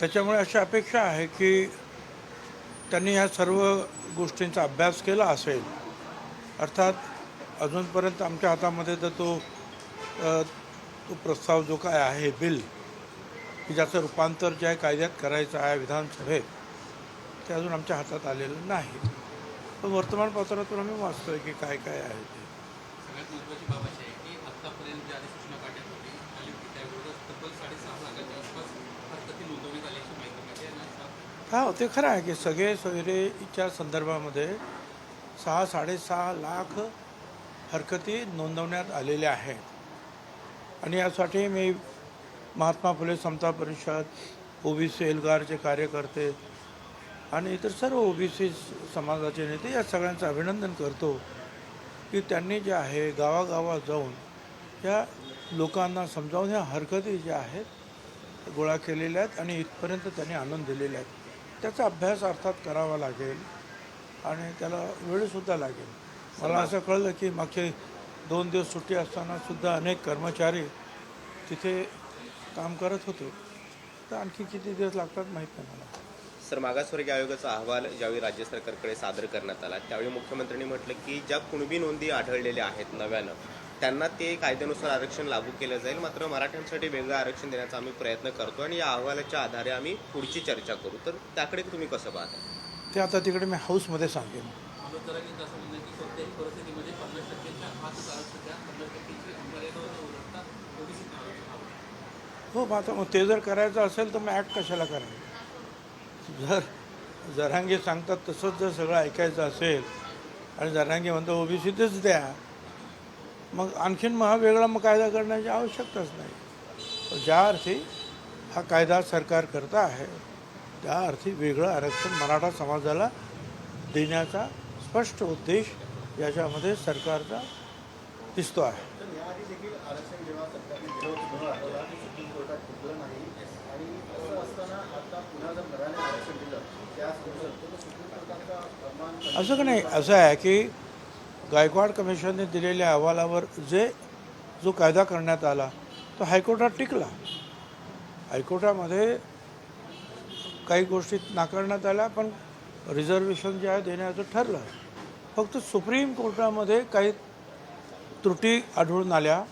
त्याच्यामुळे अशी अपेक्षा आहे की त्यांनी ह्या सर्व गोष्टींचा अभ्यास केला असेल अर्थात अजूनपर्यंत आमच्या हातामध्ये तर तो तो प्रस्ताव जो काय आहे बिल की ज्याचं रूपांतर जे आहे कायद्यात करायचं आहे विधानसभेत ते अजून आमच्या हातात आलेलं नाही. पण वर्तमानपत्रातून आम्ही वाचतोय की काय काय आहे ते. सगळ्यात महत्त्वाची बाब अशी आहे की आत्तापर्यंत जी अधिसूचना काढण्यात होती तब्बल साडेसहा लाखाच्या आसपास हरकती नोंदवण्यात आल्याची माहिती मिळते आणि आता हा ते खरं आहे की सगळे सोयरेच्या संदर्भामध्ये सहा साडेसहा लाख हरकती नोंदवण्यात आलेल्या आहेत. आणि यासाठी मी महात्मा फुले समता परिषद ओबीसी एल्गारचे कार्यकर्ते आणि इतर सर्व ओबीसी समाजाचे नेते या सगळ्यांचं अभिनंदन करतो की त्यांनी जे आहे गावागावात जाऊन या लोकांना समजावून ह्या हरकती ज्या आहेत गोळा केलेल्या आहेत आणि इथपर्यंत त्यांनी आणून दिलेल्या आहेत. त्याचा अभ्यास अर्थात करावा लागेल आणि त्याला वेळसुद्धा लागेल. मला असं कळलं की मागचे दोन दिवस सुट्टी असतानासुद्धा अनेक कर्मचारी तिथे काम करत होते. तर आणखी किती दिवस लागतात माहीत नाही मला. सर मागासवर्गीय आयोगाचा अहवाल ज्यावेळी राज्य सरकारकडे सादर करण्यात आला त्यावेळी मुख्यमंत्र्यांनी म्हटलं की ज्या कुणबी नोंदी आढळलेल्या आहेत नव्यानं त्यांना ते कायद्यानुसार आरक्षण लागू केलं जाईल. मात्र मराठ्यांसाठी वेगळं आरक्षण देण्याचा आम्ही प्रयत्न करतो आणि या अहवालाच्या आधारे आम्ही पुढची चर्चा करू. तर त्याकडे तुम्ही कसं पाहता? ते आता तिकडे मी हाऊसमध्ये सांगेन. हो आता मग ते जर करायचं असेल तर मग ॲक्ट कशाला करायचं? जर जरांगे सांगतात तसंच जर सगळं ऐकायचं असेल आणि जरांगे म्हणतो ओबीसीतच द्या. मग आणखीन मग हा वेगळा मग कायदा करण्याची आवश्यकताच नाही. ज्या अर्थी हा कायदा सरकार करता आहे त्या अर्थी वेगळं आरक्षण मराठा समाजाला देण्याचा स्पष्ट उद्देश याच्यामध्ये सरकारचा दिसतो आहे. असं असं का नाही? असं आहे की गायकवाड कमिशनने दिलेल्या अहवालावर जे जो कायदा करण्यात आला तो हायकोर्टात टिकला. हायकोर्टामध्ये काही गोष्टी नाकारण्यात आल्या पण रिझर्वेशन जे आहे देण्याचं ठरलं. फक्त सुप्रीम कोर्टामध्ये काही त्रुटी आढळून आल्या.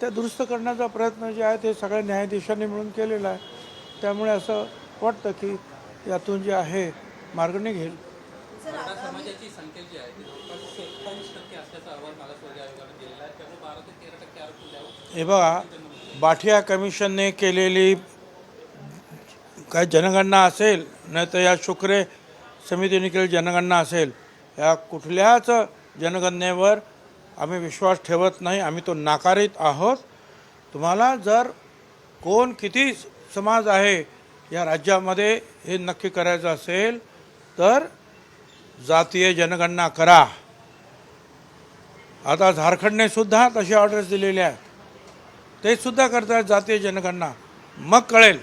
त्या दुरुस्त करण्याचा प्रयत्न जे आहे ते सगळ्या न्यायाधीशांनी मिळून केलेला आहे. त्यामुळे असं वाटतं की यातून जे आहे मार्ग निघेल. हे बघा बाठिया कमिशनने केलेली काय जनगणना असेल नाही तर या शुक्रे समितीने केलेली जनगणना असेल या कुठल्याच जनगणनेवर आम्ही विश्वास ठेवत नाही आम्ही तो नाकारित आहोत. तुम्हाला जर कोण किती समाज आहे या राज्यामध्ये हे नक्की करायचं असेल तर जातीय जनगणना करा. आता झारखंडने सुद्धा तशी ऑर्डर्स दिलेले आहेत. ते सुद्धा करतात जातीय जनगणना. मग कळेल.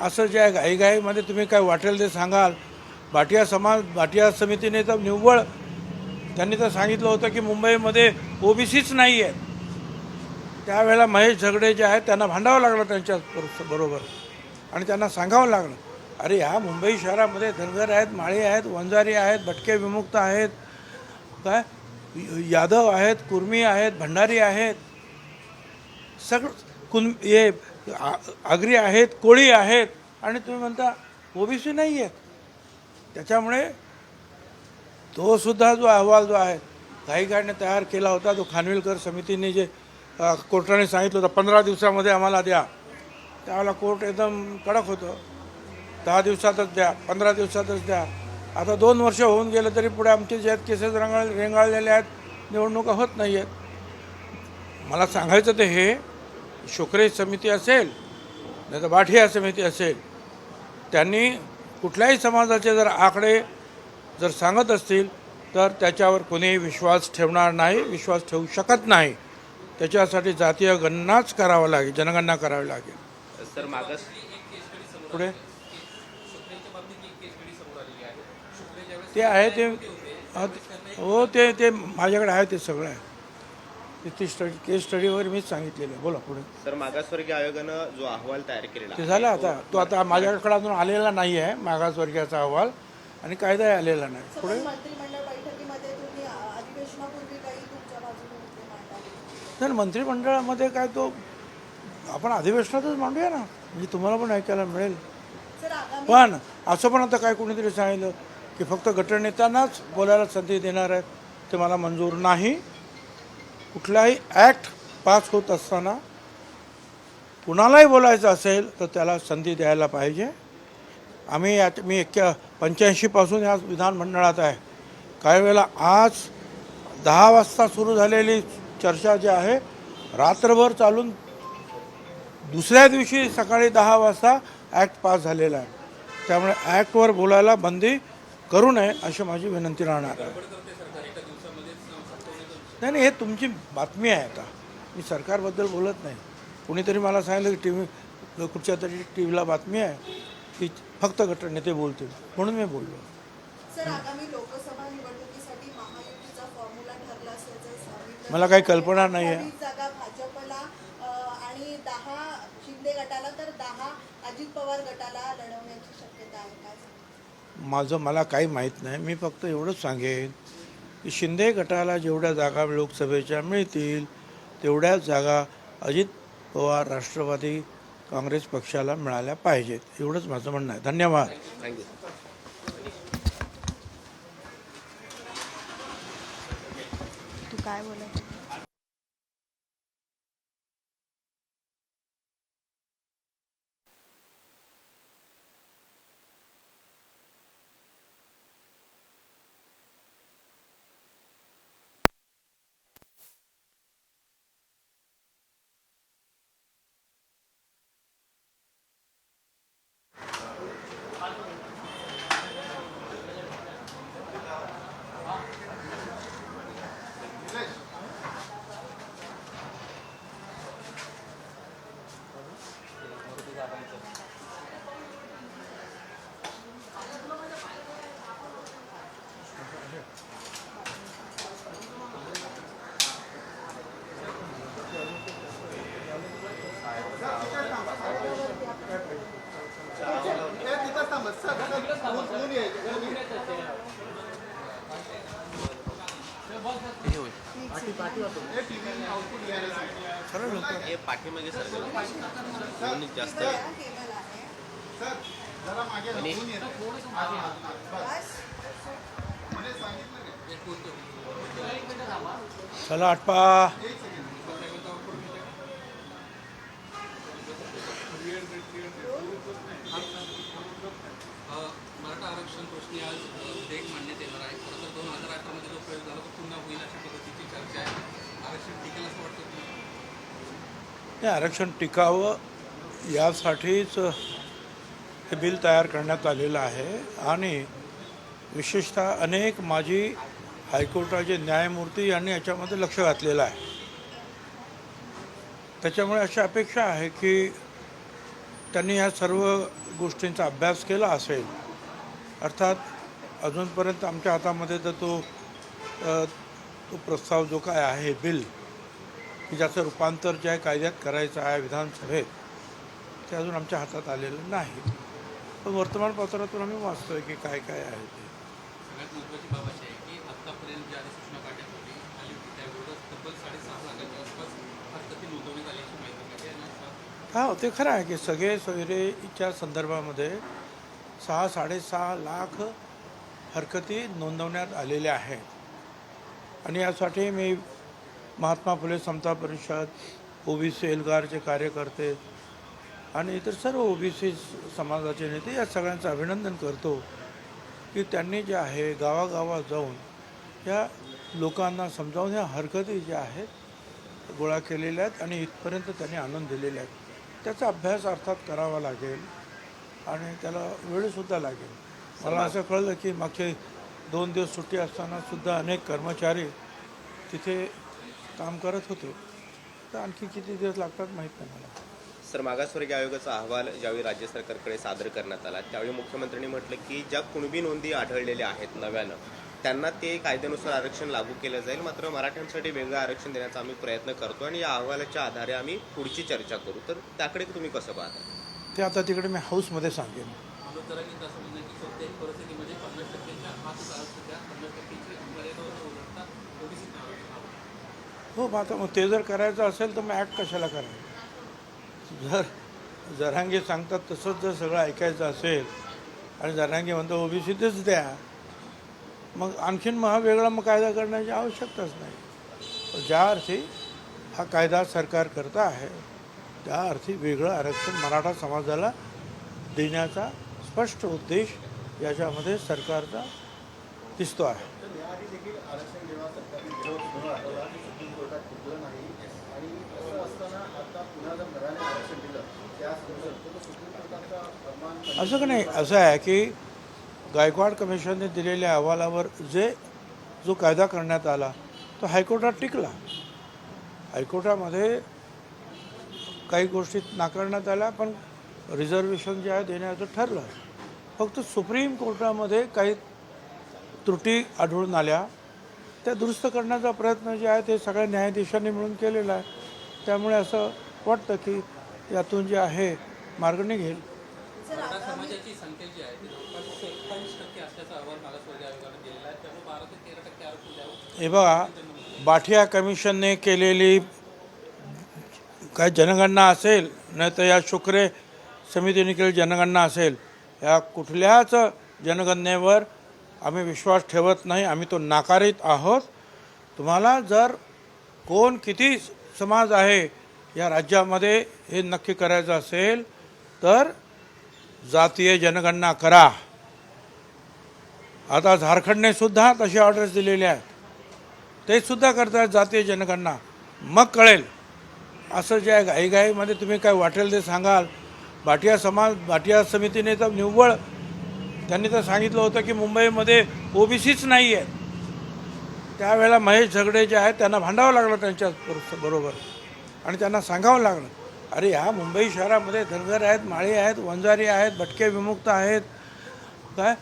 असं जे आहे घाईघाईमध्ये तुम्ही काय वाटेल ते सांगाल. भाटिया समाज भाटिया समितीने तर निव्वळ त्यांनी तर सांगितलं होतं की मुंबईमध्ये ओबीसीच नाही आहे त्यावेळेला महेश झगडे जे आहेत त्यांना भांडावं लागलं त्यांच्या बरोबर. आणि त्यांना सांगावं लागलं. अरे ह्या मुंबई शहरामध्ये धनगर आहेत माळी आहेत वंजारी आहेत भटके विमुक्त आहेत. काय? यादव आहेत कुर्मी आहेत भंडारी आहेत सगळं कुन हे आ- आगरी आहेत कोळी आहेत. आणि तुम्ही म्हणता ओबीसी नाही आहेत त्याच्यामुळे तो सुद्धा जो अहवाल जो आहे घाईघाईने तयार केला होता तो खानविलकर समितीने जे कोर्टाने सांगितलं होतं पंधरा दिवसामध्ये आम्हाला द्या. त्यावेळेला कोर्ट एकदम कडक होतं. दहा दिवसातच द्या पंधरा दिवसातच द्या. आता दोन वर्ष होऊन गेलं तरी पुढे आमचे जे आहेत केसेस रंगाळ रेंगाळलेले आहेत. निवडणुका होत नाही आहेत मला सांगायचं ते हे शुक्रे समिती असेल नाही तर बाठिया समिती असेल त्यांनी कुठल्याही समाजाचे जर आकडे जर सांगत असतील तर त्याच्यावर कोणीही विश्वास ठेवणार नाही विश्वास ठेवू शकत नाही. त्याच्यासाठी जातीय गणनाच करावं लागेल जनगणना करावी लागेल. सर मागास पुढे? ते आहे ते हा, ते- हो ते ते माझ्याकडे आहे ते सगळं आहे. तिथे स्टडी केस स्टडी वगैरे मीच सांगितलेलं आहे. बोला पुढे. तर मागासवर्गीय आयोगानं जो अहवाल तयार केलेला ते आहे, झालं आता. तो आता माझ्याकडे अजून आलेला नाही आहे मागासवर्गीयाचा अहवाल. आणि कायदाही आलेला नाही. पुढे? मंत्रिमंडळ बैठकीमध्ये तुम्ही अ, अधिवेशनापूर्वी काही तुमच्या बाजूने मुद्दे मांडावे तर मंत्रिमंडळामध्ये काय तो आपण अधिवेशनातच मांडूया ना. म्हणजे तुम्हाला पण ऐकायला मिळेल. सर आगामी पण असं पण आता काय कोणीतरी सांगितलं की फक्त गटनेत्यांनाच बोलायला संधी देणार आहेत ते मला मंजूर नाही. कुठलाही ॲक्ट पास होत असताना कुणालाही बोलायचं असेल तर त्याला संधी द्यायला पाहिजे. आम्ही यात मी एक्क्या पंच्याऐंशीपासून या विधानमंडळात आहे. काही वेळेला आज दहा वाजता सुरू झालेली चर्चा जी आहे रात्रभर चालून दुसऱ्या दिवशी सकाळी दहा वाजता ॲक्ट पास झालेला आहे. त्यामुळे ॲक्टवर बोलायला बंदी करू नये अशी माझी विनंती राहणार. आहे नाही नाही हे तुमची बातमी आहे आता. मी सरकारबद्दल बोलत नाही. कुणीतरी मला सांगितलं की टी व्ही कुठच्या तरी टी व्हीला बातमी आहे की फक्त गटनेते बोलतील म्हणून मी बोललो. मला काही कल्पना नाही आहे अजित पवार गटाला लढवण्याची शक्यता आहे? माझं मला काही माहीत नाही. मी फक्त एवढंच सांगेन की शिंदे गटाला जेवढ्या जागा लोकसभेच्या मिळतील तेवढ्याच जागा अजित पवार राष्ट्रवादी काँग्रेस पक्षाला मिळाल्या पाहिजेत. एवढंच माझं म्हणणं आहे. धन्यवाद. थँक्यू तू काय बोलत हे पाठीमागे सरकलं दोन्ही जास्त आणि चला आटपा. अ, मराठा आरक्षण प्रश्नी आज विधेयक मांडण्यात येणार आहे. खरं तर दोन हजार अठरामध्ये जो प्रयोग झाला तो पुन्हा होईल अशा पद्धतीची चर्चा आहे आरक्षण टिकेल असं वाटतं तुम्हाला हे आरक्षण टिकावं यासाठीच हे बिल तयार करण्यात आलेलं आहे. आणि विशेषतः अनेक माजी हायकोर्टाचे न्यायमूर्ती यांनी याच्यामध्ये लक्ष घातलेलं आहे. त्याच्यामुळे अशी अपेक्षा आहे की त्यांनी या सर्व गोष्टींचा अभ्यास केला असेल अर्थात अजूनपर्यंत आमच्या हातामध्ये तर तो तो प्रस्ताव जो काय आहे बिल की ज्याचं रूपांतर जे आहे कायद्यात करायचं आहे विधानसभेत ते अजून आमच्या हातात आलेलं नाही. पण वर्तमानपत्रातून आम्ही वाचतोय की काय काय आहे ते. आहे हा ते खरं आहे की सगळे सोयरेच्या संदर्भामध्ये सहा साडेसहा लाख हरकती नोंदवण्यात आलेल्या आहेत. आणि यासाठी मी महात्मा फुले समता परिषद ओबीसी एल्गारचे कार्यकर्ते आणि इतर सर्व ओबीसी समाजाचे नेते या सगळ्यांचं अभिनंदन करतो की त्यांनी जे आहे गावागावात जाऊन या लोकांना समजावून ह्या हरकती ज्या आहेत गोळा केलेल्या आहेत आणि इथपर्यंत त्यांनी आणून दिलेल्या आहेत. त्याचा अभ्यास अर्थात करावा लागेल आणि त्याला वेळसुद्धा लागेल. मला असं कळलं की मागचे दोन दिवस सुट्टी असताना सुद्धा अनेक कर्मचारी तिथे काम करत होते तर आणखी किती दिवस लागतात माहीत नाही मला. सर मागासवर्गीय आयोगाचा अहवाल ज्यावेळी राज्य सरकारकडे सादर करण्यात आला त्यावेळी मुख्यमंत्र्यांनी म्हटलं की ज्या कुणबी नोंदी आढळलेल्या आहेत नव्यानं त्यांना ते कायद्यानुसार आरक्षण लागू केलं जाईल मात्र मराठ्यांसाठी वेगळं आरक्षण देण्याचा आम्ही प्रयत्न करतो आणि या अहवालाच्या आधारे आम्ही पुढची चर्चा करू. तर त्याकडे तुम्ही कसं पाहता? ते आता तिकडे मी हाऊसमध्ये सांगेन. परिस्थितीमध्ये हो मग आता मग ते जर करायचं असेल तर मग ॲक्ट कशाला करायचं? जर जरांगे सांगतात तसंच जर सगळं ऐकायचं असेल आणि जरांगे म्हणतो ओबीसीतच द्या मग आणखीन मग हा वेगळा मग कायदा करण्याची आवश्यकताच नाही. ज्या अर्थी हा कायदा सरकार करता आहे त्या अर्थी वेगळं आरक्षण मराठा समाजाला देण्याचा स्पष्ट उद्देश याच्यामध्ये सरकारचा दिसतो आहे. कोर्टात टिकलं नाही. आणि असं असताना आता पुन्हा जर नव्याने आरक्षण दिलं असं का नाही? असं आहे की गायकवाड कमिशनने दिलेल्या अहवालावर जे जो कायदा करण्यात आला तो हायकोर्टात टिकला. हायकोर्टामध्ये काही गोष्टी नाकारण्यात आल्या पण रिझर्वेशन जे आहे देण्याचं ठरलं. फक्त सुप्रीम कोर्टामध्ये काही त्रुटी आढळून आल्या. त्या दुरुस्त करण्याचा प्रयत्न जे आहे ते सगळ्या न्यायाधीशांनी मिळून केलेला आहे. त्यामुळे असं वाटतं की यातून जे आहे मार्ग निघेल. हे बघा बाठिया कमिशनने केलेली काय जनगणना असेल नाही तर या शुक्रे समितीने केलेली जनगणना असेल या कुठल्याच जनगणनेवर आम्ही विश्वास ठेवत नाही आम्ही तो नाकारित आहोत. तुम्हाला जर कोण किती समाज आहे या राज्यामध्ये हे नक्की करायचं असेल तर जातीय जनगणना करा. आता झारखंडने सुद्धा तशी ऑर्डर्स दिलेले आहेत. ते सुद्धा करतात जातीय जनगणना. मग कळेल. असं जे आहे घाईघाईमध्ये तुम्ही काय वाटेल ते सांगाल. भाटिया समाज भाटिया समितीने तर निव्वळ त्यांनी तर सांगितलं होतं की मुंबईमध्ये ओबीसीच नाही आहे त्यावेळेला महेश झगडे जे आहेत त्यांना भांडावं लागलं त्यांच्या बरोबर. आणि त्यांना सांगावं लागलं. अरे ह्या मुंबई शहरामध्ये धनगर आहेत माळी आहेत वंजारी आहेत भटके विमुक्त आहेत. काय?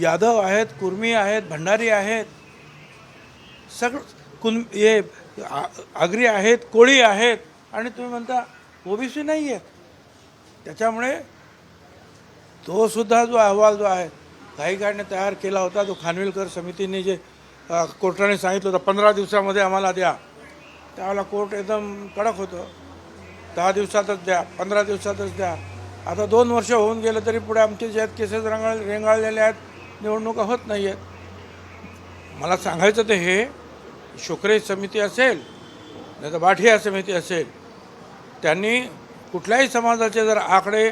यादव आहेत कुर्मी आहेत भंडारी आहेत. सगळं कुन हे आ- आगरी आहेत कोळी आहेत. आणि तुम्ही म्हणता ओबीसी नाही आहेत. त्याच्यामुळे तो सुद्धा जो अहवाल जो आहे घाईघाईने तयार केला होता तो खानविलकर समितीने जे कोर्टाने सांगितलं होतं पंधरा दिवसामध्ये आम्हाला द्या. त्यावेळेला कोर्ट एकदम कडक होतं. दहा दिवसातच द्या पंधरा दिवसातच द्या. आता दोन वर्ष होऊन गेलं तरी पुढे आमचे जे आहेत केसेस रंगाळ रेंगाळलेले आहेत निवडणुका होत नाही आहेत मला सांगायचं ते हे शुक्रे समिती असेल नाही तर बाठिया समिती असेल त्यांनी कुठल्याही समाजाचे जर आकडे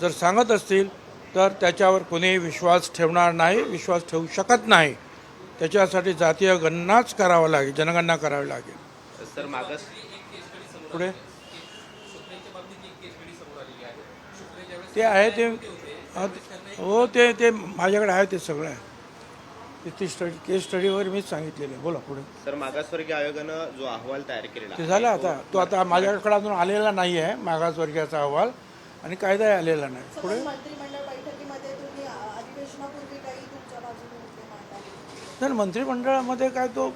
जर सांगत असतील तर त्याच्यावर कोणीही विश्वास ठेवणार नाही विश्वास ठेवू शकत नाही. त्याच्यासाठी जातीय गणनाच करावं लागेल जनगणना करावी लागेल. सर मागास पुढे? ते आहे ते हो ते ते माझ्याकडे आहे ते सगळं आहे. ते स्टडी केस स्टडीवर मीच सांगितलेलं बोला पुढे. सर मागासवर्गीय आयोगानं जो अहवाल तयार केलेला ते झालं आता. तो आता माझ्याकडे अजून आलेला नाही आहे मागासवर्गीयाचा अहवाल. आणि कायदाही आलेला नाही. पुढे? तर मंत्रिमंडळामध्ये काय तो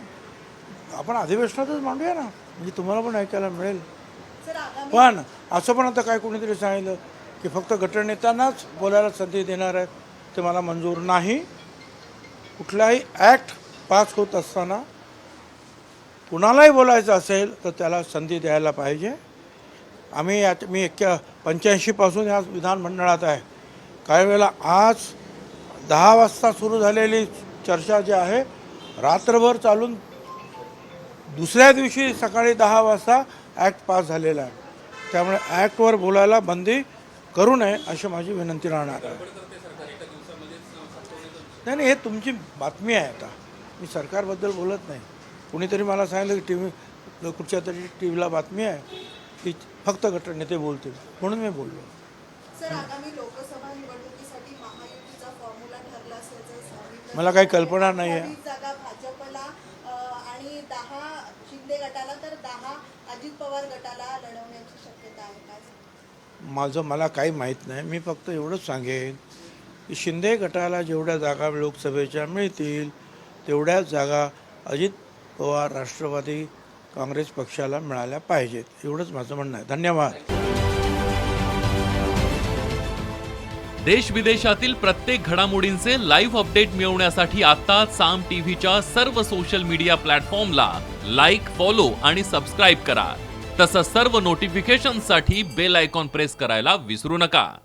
आपण अधिवेशनातच मांडूया ना. म्हणजे तुम्हाला पण ऐकायला मिळेल. पण असं पण आता काय कोणीतरी सांगितलं की फक्त गटनेत्यांनाच बोलायला संधी देणार आहेत. ते मला मंजूर नाही. कुठलाही ॲक्ट पास होत असताना कुणालाही बोलायचं असेल तर त्याला संधी द्यायला पाहिजे. आम्ही यात मी एक्क्या पंच्याऐंशीपासून या विधानमंडळात आहे. काही वेळेला आज दहा वाजता सुरू झालेली चर्चा जी आहे रात्रभर चालून दुसऱ्या दिवशी सकाळी दहा वाजता ॲक्ट पास झालेला आहे. त्यामुळे ॲक्टवर बोलायला बंदी करू नये अशी माझी विनंती राहणार आहे. नाही नाही हे तुमची बातमी आहे आता. मी सरकारबद्दल बोलत नाही. कुणीतरी मला सांगितलं की टी व्ही कुठच्या तरी टी व्हीला बातमी आहे. की फक्त गटनेते बोलतील. म्हणून मी बोललो. मला काही कल्पना नाही आहे? माझं मला काही माहीत नाही. मी फक्त एवढंच सांगेन की शिंदे गटाला जेवढ्या जागा लोकसभेच्या मिळतील तेवढ्याच जागा अजित पवार राष्ट्रवादी काँग्रेस पक्षाला मिळाल्या पाहिजेत. एवढंच माझं म्हणणं आहे. धन्यवाद. देश विदेशातील प्रत्येक घडामोडींचे लाईव्ह अपडेट मिळवण्यासाठी आता साम टीव्हीच्या सर्व सोशल मीडिया प्लॅटफॉर्मला लाईक फॉलो आणि सबस्क्राईब करा. तसंच सर्व नोटिफिकेशनसाठी बेल आयकॉन प्रेस करायला विसरू नका.